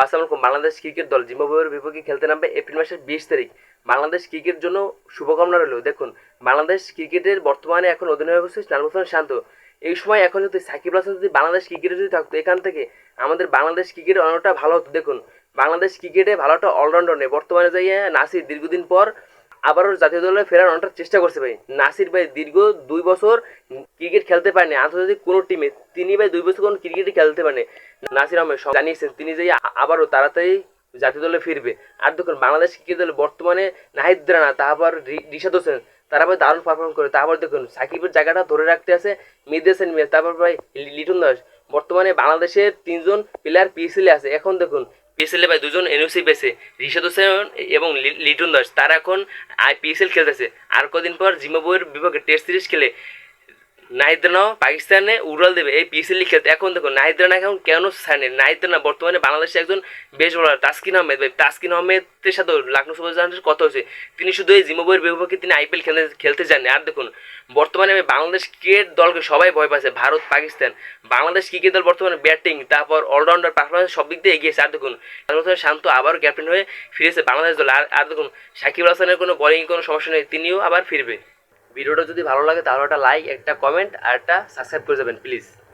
আলাইকুম বাংলাদেশ ক্রিকেট দল জিম্বাবুয়ের বিপক্ষে খেলতে নামবে এপ্রিল মাসের বিশ তারিখ। বাংলাদেশ ক্রিকেট জন্য শুভকামনা রইল। দেখুন, বাংলাদেশ ক্রিকেটের বর্তমানে এখন অধিনায়ক হচ্ছে নাজমুল শান্ত। এই সময় এখন যদি সাকিব হাসান যদি বাংলাদেশ ক্রিকেটে যদি থাকতো, এখান থেকে আমাদের বাংলাদেশ ক্রিকেট অনেকটা ভালো হতো। দেখুন, বাংলাদেশ ক্রিকেটে ভালো একটা অলরাউন্ডার নেই। বর্তমানে যাইয়ে নাসির, দীর্ঘদিন পর আবারও জাতীয় দলে ফেরার অনেকটা চেষ্টা করছে ভাই। নাসির ভাই দীর্ঘ দুই বছর ক্রিকেট খেলতে পারেনি। আন্তর্জাতিক কোনো টিমে তিনি ভাই দুই বছর কোনো ক্রিকেটই খেলতে পারেনি। নাসির আহমেদ সব জানিয়েছেন, তিনি যে আবারও তাড়াতাড়ি জাতীয় দলে ফিরবে। আর দেখুন, বাংলাদেশ ক্রিকেট দলে বর্তমানে নাহিদ রানা, তারপর রিশাদ হোসেন, তারা ভাই দারুণ পারফর্ম করে। তারপর দেখুন, সাকিবের জায়গাটা ধরে রাখতে আছে মিদ হাসান মিয়া, তারপর ভাই লিটন দাস। বর্তমানে বাংলাদেশের তিনজন প্লেয়ার পিএসএলে আছে। এখন দেখুন পিএসএলে ভাই দুজন এনওসি পেয়েছে রিশাদ হোসেন এবং লিটন দাস। তারা এখন আই আইপিএসএল খেলতেছে। আর কদিন পর জিম্বাবুয়ের বিপক্ষে টেস্ট সিরিজ খেলে। নাহিদানাও পাকিস্তানে উড়াল দেবে। এই পিসিএল খেলতে এখন দেখো নাহিদানা এখন কেন স্থানে নাহিদানা বর্তমানে বাংলাদেশে একজন বেশ বলার তাসকিন আহমেদ। ভাই, তাসকিন আহমেদের সাথে লাকনো সুপার জায়ান্টের কথা হয়েছে। তিনি শুধু এই জিম্বাবুয়ের বিপক্ষে তিনি আইপিএল খেলতে খেলতে যাননি। আর দেখুন, বর্তমানে আমি বাংলাদেশ ক্রিকেট দলকে সবাই ভয় পাচ্ছে ভারত, পাকিস্তান। বাংলাদেশ ক্রিকেট দল বর্তমানে ব্যাটিং, তারপর অলরাউন্ডার পারফরমেন্স সব দিক দিয়ে এগিয়েছে আর দেখুন শান্ত আবারও ক্যাপ্টেন হয়ে ফিরেছে বাংলাদেশ দল। আর আর দেখুন, সাকিব হাসানের কোনো বোলিং কোনো সমস্যা নেই, তিনিও আবার ফিরবে। ভিডিওটা যদি ভালো লাগে তাহলে একটা লাইক একটা কমেন্ট আর একটা সাবস্ক্রাইব করে যাবেন প্লিজ